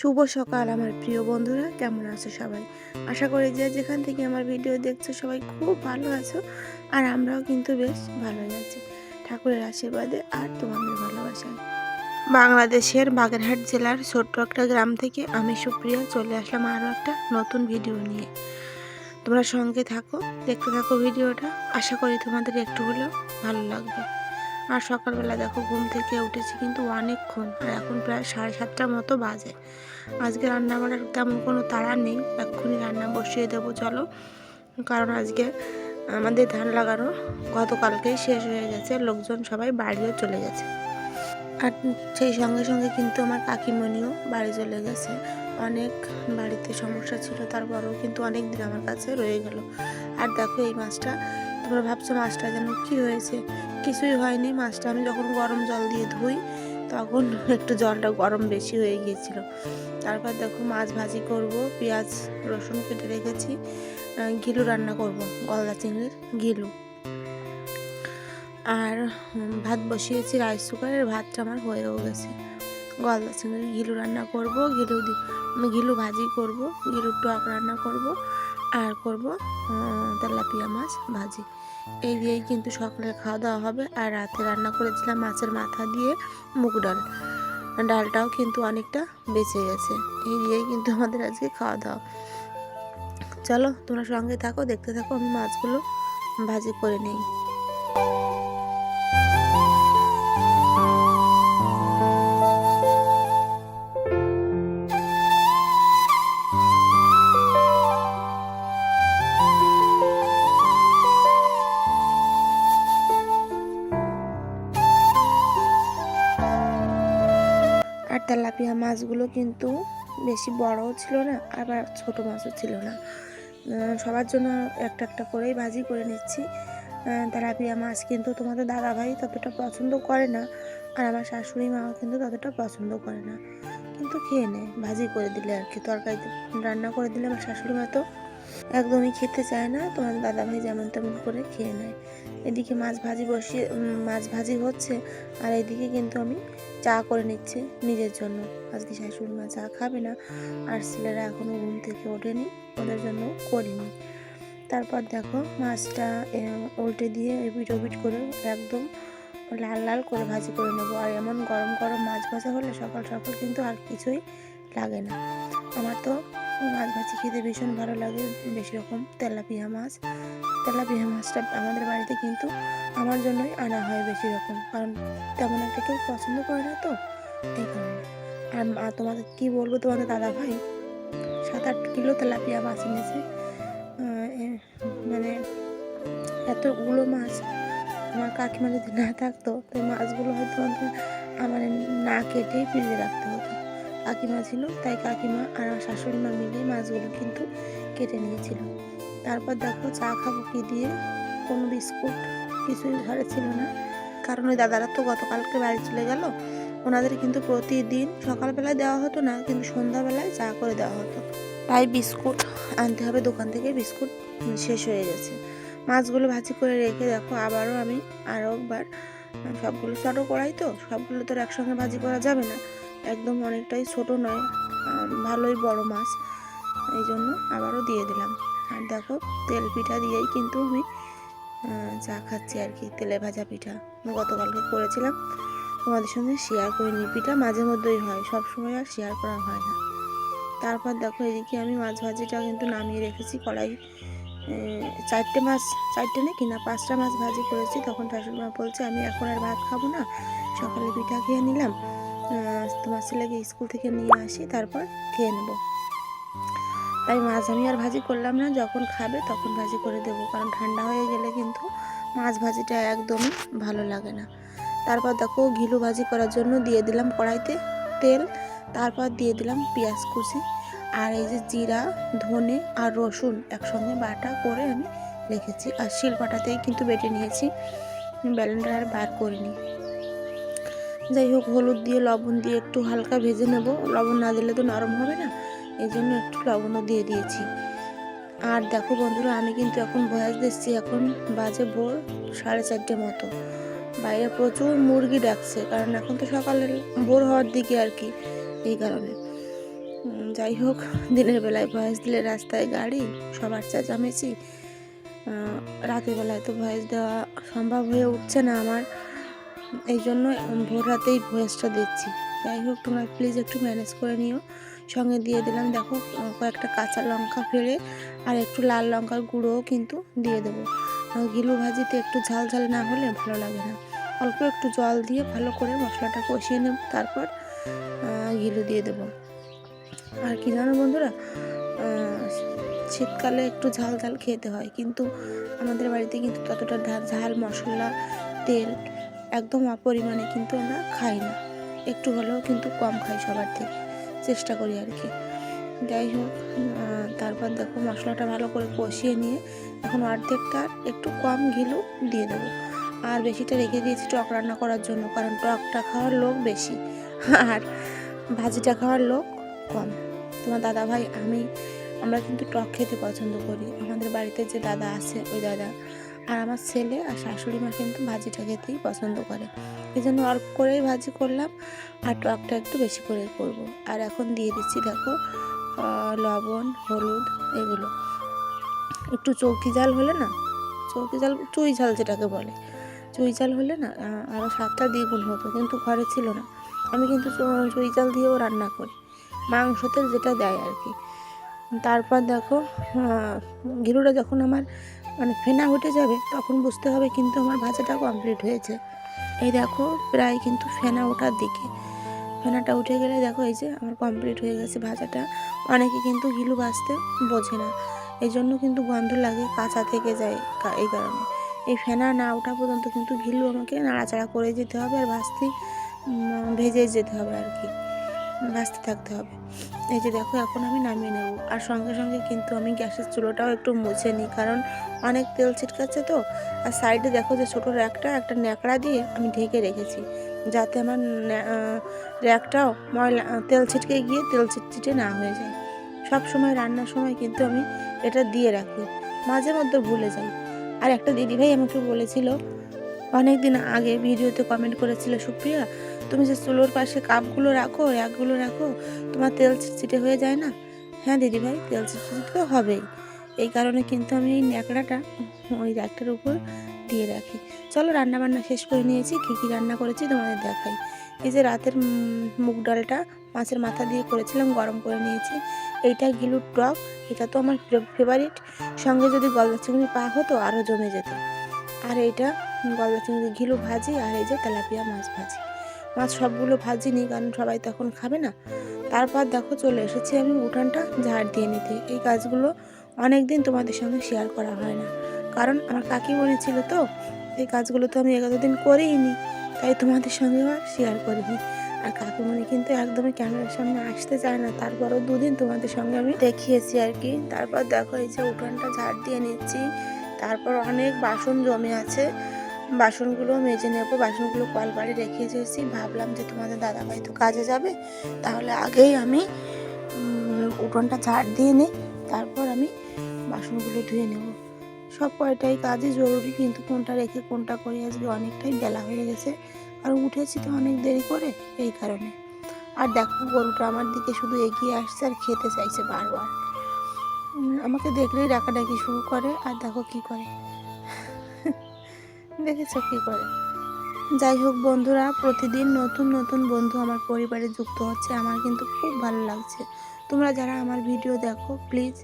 শুভ সকাল, আমার প্রিয় বন্ধুরা, কেমন আছো সবাই? আশা করি যে যেখান থেকে আমার ভিডিও দেখছ সবাই খুব ভালো আছো, আর আমরাও কিন্তু বেশ ভালোই আছি। ঠাকুরের আশীর্বাদে আর তোমাদের ভালোবাসায়। বাংলাদেশের বাগেরহাট জেলার ছোট্ট একটা গ্রাম থেকে আমি সুপ্রিয়া চলে আসলাম আরও একটা নতুন ভিডিও নিয়ে। তোমরা সঙ্গে থাকো, দেখতে থাকো ভিডিওটা। আশা করি তোমাদের একটু হলেও ভালো লাগবে। আর সকালবেলা দেখো ঘুম থেকে উঠেছি কিন্তু অনেকক্ষণ। আর এখন প্রায় সাড়ে সাতটার মতো বাজে। আজকে রান্না বান্নার তেমন কোনো তাড়া নেই, এক্ষুনি রান্না বসিয়ে দেবো, চলো। কারণ আজকে আমাদের ধান লাগানো গতকালকেই শেষ হয়ে গেছে, লোকজন সবাই বাড়িও চলে গেছে। আর সেই সঙ্গে সঙ্গে কিন্তু আমার কাকিমণিও বাড়ি চলে গেছে। অনেক বাড়িতে সমস্যা ছিল, তারপরেও কিন্তু অনেক দিন আমার কাছে রয়ে গেল। আর দেখো এই মাছটা তোমরা ভাবছ মাছটা যেন কি হয়েছে। কিছুই হয়নি, মাছটা আমি যখন গরম জল দিয়ে ধুই, তখন একটু জলটা গরম বেশি হয়ে গিয়েছিল। তারপর দেখো মাছ ভাজি করব, পেঁয়াজ, রসুন কেটে রেখেছি ঘিলু রান্না করব, গলদা চিংড়ির ঘিলু। আর ভাত বসিয়েছি রাইস কুকারের ভাতটা আমার হয়েও গেছে। গলদা চিংড়ির ঘিলু রান্না করব, ঘিলু ঘিলু ভাজি করব, ঘিলুর টক রান্না করব, আর করব তেলাপিয়া মাছ ভাজি। এই দিয়েই কিন্তু সকালে খাওয়া দাওয়া হবে আর রাতে রান্না করেছিলাম মাছের মাথা দিয়ে মুগ ডাল। ডালটাও কিন্তু অনেকটা বেঁচে গেছে। এই দিয়েই কিন্তু আমাদের আজকে খাওয়া দাওয়া চলো তোমরা সঙ্গে থাকো, দেখতে থাকো, আমি মাছগুলো ভাজি করে নেই। আর তেলাপিয়া মাছগুলো কিন্তু বেশি বড়ও ছিল না, আবার ছোট মাছও ছিল না। সবার জন্য একটা একটা করেই ভাজি করে নিচ্ছি। তেলাপিয়া মাছ কিন্তু তোমাদের দাদাভাই ততটা পছন্দ করে না, আর আমার শাশুড়ি মাও কিন্তু ততটা পছন্দ করে না। কিন্তু খেয়ে নেয় ভাজি করে দিলে আর কি, তরকারিতে রান্না করে দিলে আমার শাশুড়ি মা তো একদমই খেতে চায় না। তোমাদের দাদাভাই যেমন তেমন করে খেয়ে নেয়। এদিকে মাছ ভাজি বসিয়ে মাছ ভাজি হচ্ছে, আর এদিকে কিন্তু আমি চা করে নিচ্ছে নিজের জন্য। আজকে শাশুড়ি মা চা খাবে না, আর ছেলেরা এখনও ঘুম থেকে ওঠেনি, ওদের জন্য করিনি। তারপর দেখো মাছটা উল্টে দিয়ে এপিট ওপিট করে একদম লাল লাল করে ভাজি করে নেব। আর এমন গরম গরম মাছ ভাজা হলে সকাল সকাল কিন্তু আর কিছুই লাগে না। আমার তো মাছ ভাজি খেতে ভীষণ ভালো লাগে। বেশি রকম তেলাপিয়া মাছ। তেলাপিয়া মাছটা আমাদের বাড়িতে কিন্তু আমার জন্যই আনা হয় বেশি রকম। কারণ তেমন একটা কেউ পছন্দ করে না তো, এই কারণে। আর তোমাদের কি বলব তোমাদের দাদা ভাই? সাত আট কিলো তেলাপিয়া মাছ এনেছে। মানে এতগুলো মাছ আমার কাকিমা যদি না থাকতো তো মাছগুলো হয়তো আমাকে আমার না কেটেই ফ্রিজে রাখতে হতো। কাকিমা ছিল, তাই কাকিমা আর শাশুড়ি মা মিলে মাছগুলো কিন্তু কেটে নিয়েছিল। তারপর দেখো চা খাব কি দিয়ে? কোনো বিস্কুট কিছুই ঘরে ছিল না। কারণ ওই দাদারা তো গতকালকে বাড়ি চলে গেল। ওনাদের কিন্তু প্রতিদিন সকালবেলায় দেওয়া হতো না, কিন্তু সন্ধ্যাবেলায় চা করে দেওয়া হতো। তাই বিস্কুট আনতে হবে, দোকান থেকে বিস্কুট শেষ হয়ে গেছে। মাছগুলো ভাজি করে রেখে দেখো, আবারও আমি আরও একবার সবগুলো ছোটো করাই তো, সবগুলো তো একসঙ্গে ভাজি করা যাবে না। একদম অনেকটাই ছোট নয় ভালোই বড় মাছ। এই জন্য আবারও দিয়ে দিলাম। আর দেখো, তেল পিঠা দিয়েই কিন্তু আমি চা খাচ্ছি আর কি, তেলে ভাজা পিঠা। গতকালকে করেছিলাম। তোমাদের সঙ্গে শেয়ার করিনি। পিঠা মাঝে মধ্যেই হয়, সব সময় আর শেয়ার করা হয় না। তারপর দেখো, এদিকে আমি মাছ ভাজিটা কিন্তু নামিয়ে রেখেছি। কড়াই চারটে মাছ, চারটে না কিনা পাঁচটা মাছ ভাজি করেছি। তখন শাশুড়ি মা বলছে, আমি এখন আর ভাত খাব না, সকালে পিঠা খেয়ে নিলাম। তোমার ছেলেকে স্কুল থেকে নিয়ে আসি, তারপর খেয়ে নেব। তাই মাছ আমি আর ভাজি করলাম না, যখন খাবে তখন ভাজি করে দেবো, কারণ ঠান্ডা হয়ে গেলে কিন্তু মাছ ভাজিটা একদমই ভালো লাগে না। তারপর দেখো ঘিলু ভাজি করার জন্য দিয়ে দিলাম কড়াইতে তেল, তারপর দিয়ে দিলাম পেঁয়াজ কুচি, আর এই যে জিরা, ধনে আর রসুন একসঙ্গে বাটা করে আমি রেখেছি। আর শিলপাটাতেই কিন্তু বেটে নিয়েছি, ব্যালেন্ডার আর বার করিনি। যাই হোক, হলুদ দিয়ে লবণ দিয়ে একটু হালকা ভেজে নেব। লবণ না দিলে তো নরম হবে না, এই জন্য একটু লবণও দিয়ে দিয়েছি। আর দেখো বন্ধুরা, আমি কিন্তু এখন ভয়েস দিচ্ছি, এখন বাজে ভোর সাড়ে চারটে মতো। বাইরে প্রচুর মুরগি ডাকছে, কারণ এখন তো সকালে ভোর হওয়ার দিকে আর কি, এই কারণে। যাই হোক, দিনের বেলায় ভয়েস দিলে রাস্তায় গাড়ি, সবার চেঁচামেচি। রাতের বেলায় তো ভয়েস দেওয়া সম্ভব হয়ে উঠছে না আমার। এই জন্য ভোর রাতেই ভয়েসটা দিচ্ছি। যাই হোক, তোমরা প্লিজ একটু ম্যানেজ করে নিও। সঙ্গে দিয়ে দিলাম, দেখো কয়েকটা কাঁচা লঙ্কা ফেলে আর একটু লাল লঙ্কার গুঁড়োও কিন্তু দিয়ে দেবো। ঘিলু ভাজিতে একটু ঝাল ঝাল না হলে ভালো লাগে না। অল্প একটু জল দিয়ে ভালো করে মশলাটা কষিয়ে নেব, তারপর ঘিলু দিয়ে দেবো। আর কি জানো বন্ধুরা শীতকালে একটু ঝাল ঝাল খেতে হয়, কিন্তু আমাদের বাড়িতে কিন্তু ততটা ঝাল মশলা, তেল একদম অপরিমাণে কিন্তু আমরা খাই না। একটু হলেও কিন্তু কম খাই সবার থেকে, চেষ্টা করি আর কি। যাই হোক তারপর দেখো মশলাটা ভালো করে কষিয়ে নিয়ে এখন অর্ধেকটা একটু কম ঘিলু দিয়ে দেবো। আর বেশিটা রেখে দিয়েছি টক রান্না করার জন্য, কারণ টকটা খাওয়ার লোক বেশি, আর ভাজিটা খাওয়ার লোক কম। তোমার দাদা ভাই আমি, আমরা কিন্তু টক খেতে পছন্দ করি। আমাদের বাড়িতে যে দাদা আছে, ওই দাদা আর আমার ছেলে আর শাশুড়ি মা কিন্তু ভাজিটা খেতেই পছন্দ করে। এই জন্য অল্প করেই ভাজি করলাম আর টকটা একটু বেশি করে করব। আর এখন দিয়ে দিচ্ছি দেখো লবণ, হলুদ এগুলো। একটু চৌকি জাল হলে না, চৌকি জাল চুই ঝাল যেটাকে বলে, চুই জাল হলে না আরও স্বাদটা দ্বিগুণ হতো, কিন্তু ঘরে ছিল না। আমি কিন্তু চুই জাল দিয়েও রান্না করি, মাংসতে যেটা দেয় আর কি। তারপর দেখো ঘিলুটা যখন আমার মানে ফেনা উঠে যাবে, তখন বুঝতে হবে কিন্তু আমার ভাজাটা কমপ্লিট হয়েছে। এই দেখো, প্রায় কিন্তু ফেনা ওঠার দিকে। ফেনাটা উঠে গেলে দেখো এই যে আমার কমপ্লিট হয়ে গেছে ভাজাটা। অনেকে কিন্তু হিলু ভাজতে বোঝে না। এই জন্য কিন্তু গন্ধ লাগে কাঁচা থেকে যায় এই কারণে। এই ফেনা না ওঠা পর্যন্ত কিন্তু ঘিলু আমাকে নাড়াচাড়া করে যেতে হবে আর ভাজতে ভেজে যেতে হবে আর কি। ভাজতে থাকতে হবে। এই যে দেখো, এখন আমি নামিয়ে নেব। আর সঙ্গে সঙ্গে কিন্তু আমি গ্যাসের চুলোটাও একটু মুছে নিই, কারণ অনেক তেল ছিটকাচ্ছে তো। আর সাইডে দেখো যে ছোটো র্যাকটা, একটা ন্যাকড়া দিয়ে আমি ঢেকে রেখেছি, যাতে আমার র্যাকটাও ময়লা তেল ছিটকে গিয়ে তেল ছিটছিটে না হয়ে যায়। সব সময় রান্নার সময় কিন্তু আমি এটা দিয়ে রাখি। মাঝে মধ্যে ভুলে যাই। আর একটা দিদিভাই আমাকে বলেছিল অনেক দিন আগে ভিডিওতে কমেন্ট করেছিল, সুপ্রিয়া, তুমি যে চুলোর পাশে কাপগুলো রাখো, র্যাকগুলো রাখো, তোমার তেল ছিটছিটে হয়ে যায় না? হ্যাঁ দিদিভাই তেল ছিটছিটে তো হবেই। এই কারণে কিন্তু আমি এই ন্যাকড়াটা ওই র্যাকটার উপর দিয়ে রাখি। চলো রান্না বান্না শেষ করে নিয়েছি, কী কী রান্না করেছি তোমাদের দেখাই। এই যে রাতের মুগ ডালটা মাছের মাথা দিয়ে করেছিলাম, গরম করে নিয়েছি। এইটা গিলুর টক, এটা তো আমার ফেভারিট। সঙ্গে যদি গলদা চিংড়ি পা হতো, আরও জমে যেত। আর এইটা গলদা চিংড়ি ঘিলু ভাজি আর এই যে তেলাপিয়া মাছ ভাজি। মাছ সবগুলো ভাজি নি কারণ সবাই তখন খাবে না। তারপর দেখো চলে এসেছি আমি উঠানটা ঝাড় দিয়ে নিতে। এই কাজগুলো অনেক দিন তোমাদের সঙ্গে শেয়ার করা হয় না। কারণ আমার কাকিমণি ছিল তো, এই কাজগুলো তো আমি এতদিন করেই নি তাই তোমাদের সঙ্গে আর শেয়ার করিনি। আর কাকিমণি কিন্তু একদমই ক্যামেরার সামনে আসতে চায় না, তারপরও দুদিন তোমাদের সঙ্গে আমি দেখিয়েছি আর কি। তারপর দেখো এই যে উঠানটা ঝাড় দিয়ে নিচ্ছি, তারপর অনেক বাসন জমে আছে। বাসনগুলো মেজে নেব, বাসনগুলো কল কলবারে রেখে এসেছি ভাবলাম যে তোমাদের দাদাভাই তো কাজে যাবে, তাহলে আগেই আমি উঠোনটা ঝাড় দিয়ে নিই, তারপর আমি বাসনগুলো ধুয়ে নেব। সব কয়টাই কাজই জরুরি, কিন্তু কোনটা রেখে কোনটা করে আসবে অনেকটাই বেলা হয়ে গেছে, আর উঠেছি তো অনেক দেরি করে, এই কারণে। আর দেখো, গরুটা আমার দিকে শুধু এগিয়ে আসছে আর খেতে চাইছে বারবার। আমাকে দেখলেই ডাকাডাকি শুরু করে, আর দেখো কি করে। দেখেছ কি করে? যাই হোক বন্ধুরা, প্রতিদিন নতুন নতুন বন্ধু আমার পরিবারে যুক্ত হচ্ছে, আমার কিন্তু খুব ভালো লাগছে। তোমরা যারা আমার ভিডিও দেখো প্লিজ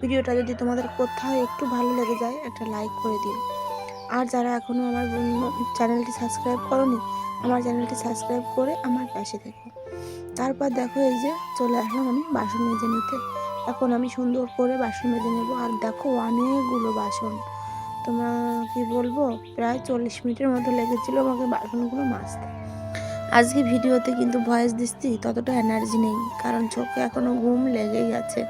ভিডিওটা যদি তোমাদের কোথাও একটু ভালো লেগে যায়, একটা লাইক করে দিও। আর যারা এখনও আমার চ্যানেলটি সাবস্ক্রাইব করনি, আমার চ্যানেলটি সাবস্ক্রাইব করে আমার পাশে থেকো। তারপর দেখো এই যে চলে আসলাম আমি বাসন মেজে নিতে। এখন আমি সুন্দর করে বাসন মেজে নেব। আর দেখো অনেকগুলো বাসন। তোমার কি বলব? প্রায় চল্লিশ মিনিটের মতো লেগেছিল আমাকে বাসনগুলো মাজতে। আজকে ভিডিওতে কিন্তু ভয়েস দিচ্ছি, ততটা এনার্জি নেই, কারণ চোখে এখনও ঘুম লেগেই আছে।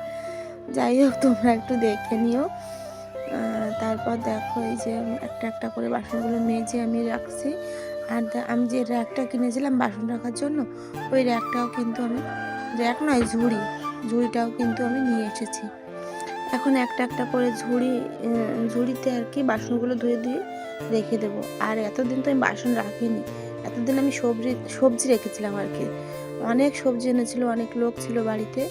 যাই হোক, তোমরা একটু দেখে নিও। তারপর দেখো এই যে একটা একটা করে বাসনগুলো মেজে আমি রাখছি। আর আমি যে র্যাকটা কিনেছিলাম বাসন রাখার জন্য, ওই র্যাকটাও কিন্তু আমি র্যাক নয়, ঝুড়ি। ঝুড়িটাও কিন্তু আমি নিয়ে এসেছি। এখন একটা একটা করে ঝুড়ি ঝুড়িতে আর কি বাসনগুলো ধুয়ে ধুয়ে রেখে দেবো। আর এতদিন তো আমি বাসন রাখিনি। এতদিন আমি সবজি সবজি রেখেছিলাম আর কি। অনেক সবজি এনেছিল, অনেক লোক ছিল বাড়িতে।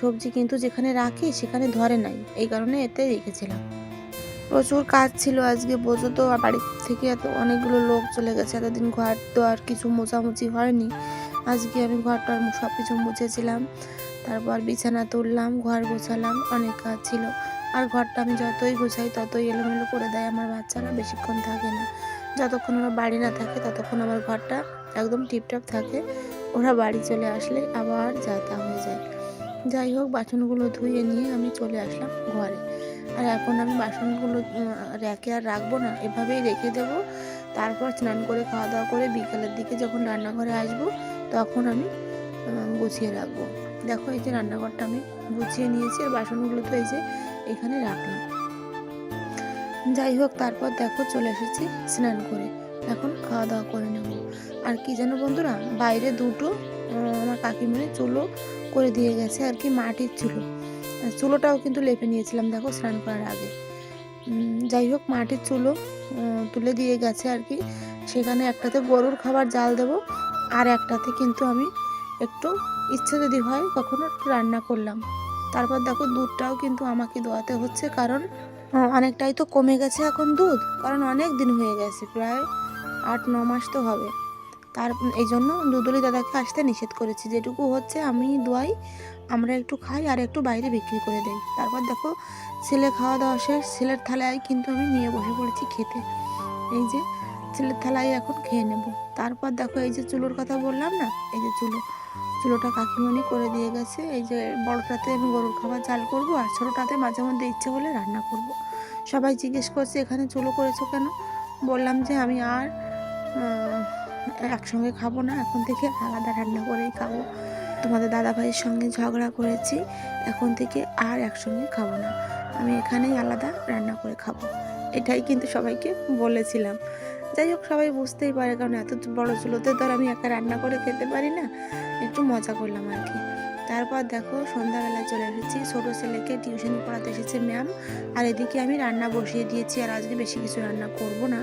সবজি কিন্তু যেখানে রাখি সেখানে ধরে নাই। এই কারণে এতে রেখেছিলাম। প্রচুর কাজ ছিল আজকে, বোঝো তো বাড়ি থেকে এত অনেকগুলো লোক চলে গেছে। এতদিন ঘর তো আর কিছু মোছামুছি হয়নি। আজকে আমি ঘরটার সব কিছু মুছেছিলাম। তারপর বিছানা তুললাম, ঘর গোছালাম, অনেক কাজ ছিল। আর ঘরটা আমি যতই গোছাই, ততই এলোমেলো করে দেয় আমার বাচ্চারা, বেশিক্ষণ থাকে না। যতক্ষণ ওরা বাড়ি না থাকে, ততক্ষণ আমার ঘরটা একদম টিপটপ থাকে। ওরা বাড়ি চলে আসলে আবার যা তা হয়ে যায়। যাই হোক, বাসনগুলো ধুয়ে নিয়ে আমি চলে আসলাম ঘরে। আর এখন আমি বাসনগুলো র্যাকে আর রাখব না, এভাবেই রেখে দেবো। তারপর স্নান করে, খাওয়া দাওয়া করে বিকালের দিকে যখন রান্নাঘরে আসব, তখন আমি গুছিয়ে রাখব। দেখো, এই যে রান্নাঘরটা আমি গুছিয়ে নিয়েছি আর বাসনগুলো তো এই যে এখানে রাখলাম। যাই হোক, তারপর দেখো চলে এসেছি স্নান করে। এখন খাওয়া দাওয়া করে নেব। আর কি যেন বন্ধুরা, বাইরে দুটো আমার কাকিমণি চুলো করে দিয়ে গেছে, আর কি মাটির চুলো। চুলোটাও কিন্তু লেপে নিয়েছিলাম, দেখো, স্নান করার আগে। যাই হোক, মাটির চুলো তুলে দিয়ে গেছে আর কি। সেখানে একটাতে গরুর খাবার জাল দেবো, আর একটাতে কিন্তু আমি একটু ইচ্ছে যদি হয় কখনো রান্না করলাম। তারপর দেখো দুধটাও কিন্তু আমাকে দোয়াতে হচ্ছে কারণ অনেকটাই তো কমে গেছে এখন দুধ, কারণ অনেক দিন হয়ে গেছে, প্রায় আট, ন মাস তো হবে। তার, এই জন্য দুদুলি দাদাকে আসতে নিষেধ করেছি। যেটুকু হচ্ছে আমি দোয়াই, আমরা একটু খাই আর একটু বাইরে বিক্রি করে দেই। তারপর দেখো ছেলে খাওয়া দাওয়া শেষ, ছেলের থালায় কিন্তু আমি নিয়ে বসে পড়েছি খেতে। এই যে ছেলের থালায় এখন খেয়ে নেব। তারপর দেখো এই যে চুলোর কথা বললাম না? এই যে চুলো। চুলোটা কাকিমণি করে দিয়ে গেছে। এই যে বড়টাতে আমি গরুর খাবার চাল করব আর ছোটোটাতে মাঝে মধ্যে ইচ্ছে হলে রান্না করব। সবাই জিজ্ঞেস করছে, এখানে চুলো করেছ কেন? বললাম যে, আমি আর একসঙ্গে খাব না। এখন থেকে আলাদা রান্না করেই খাব। তোমাদের দাদা ভাইয়ের সঙ্গে ঝগড়া করেছি। এখন থেকে আর একসঙ্গে খাব না। আমি এখানেই আলাদা রান্না করে খাব। এটাই কিন্তু সবাইকে বলেছিলাম। যাই হোক, সবাই বুঝতেই পারে, কারণ এত বড় চুলোতে ধর আমি একা রান্না করে খেতে পারি না। একটু মজা করলাম আর কি। তারপর দেখো সন্ধ্যাবেলা চলে এসেছি। ছোটো ছেলেকে টিউশন পড়াতে এসেছে ম্যাম। আর এদিকে আমি রান্না বসিয়ে দিয়েছি, আর আজকে বেশি কিছু রান্না করব না।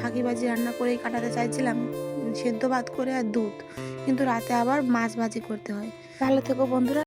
ফাঁকিবাজি রান্না করেই কাটাতে চাইছিলাম, সেদ্ধ ভাত করে আর দুধ। কিন্তু রাতে আবার মাছ ভাজি করতে হয়। ভালো থেকো বন্ধুরা।